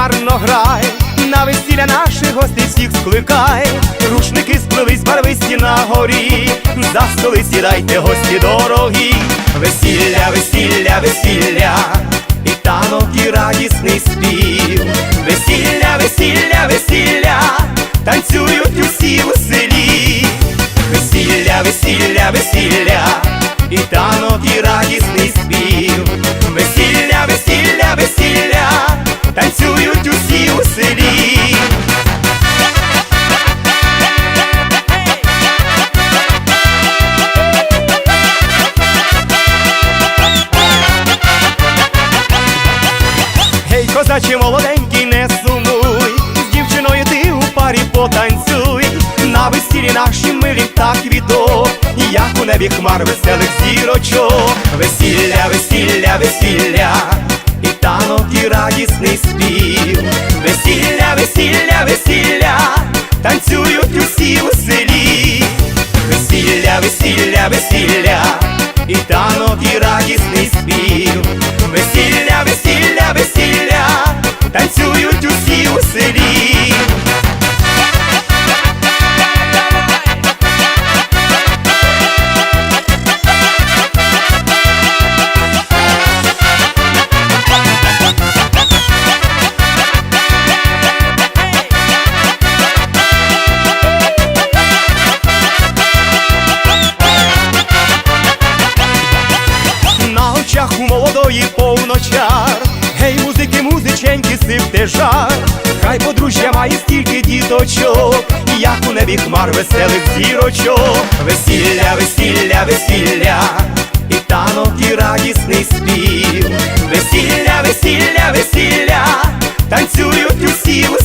гарно грай, на весілля наших гостей всіх скликає, рушники спливись, барвисті на горі, за столи сідайте, гості дорогі, весілля, весілля, весілля, і танок, і радісний спів, весілля, весілля, весілля, танцюють усі у селі, весілля, весілля, весілля, і танок, і радісний спів, весілля, весілля, весілля. Козаче молоденький, не сумуй, з дівчиною ти у парі потанцюй, на весіллі наші милі так відо, як у небі хмар веселих зірочок, весілля, весілля, весілля, і танок, і радісний спів, весілля, весілля, весілля, танцюють усі у селі, весілля, весілля, весілля, і танок, і радісний танцюють усі у селі. На очах у молодої музиченьки, сипте жар Хай подружжя має стільки діточок Як у небі хмар веселих зірочок. Весілля, весілля, весілля І танок, і радісний спів. Весілля, весілля, весілля Танцюють усі у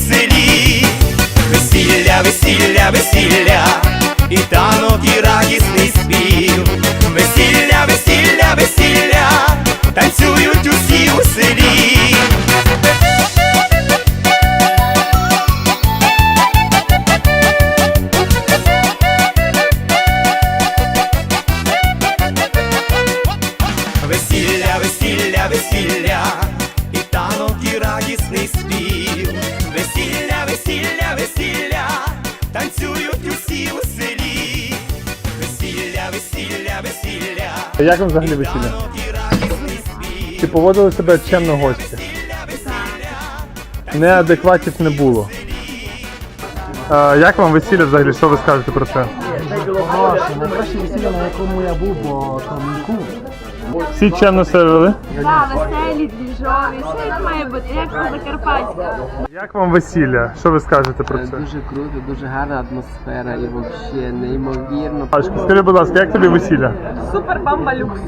весілля, Як вам взагалі весілля? Чи поводили себе чемно гості? Неадекватів не було. А, як вам весілля взагалі? Що ви скажете про це? Найкраще весілля, на якому я був, бо там кум. Всі чемно себе вели? Да, веселі, двіжові, все як має бути, як на Закарпатська. Як вам весілля? Що ви скажете про це? Дуже круто, дуже гарна атмосфера і взагалі неймовірно. Пашко, скажи, будь ласка, як тобі весілля? Супер бамба люкс.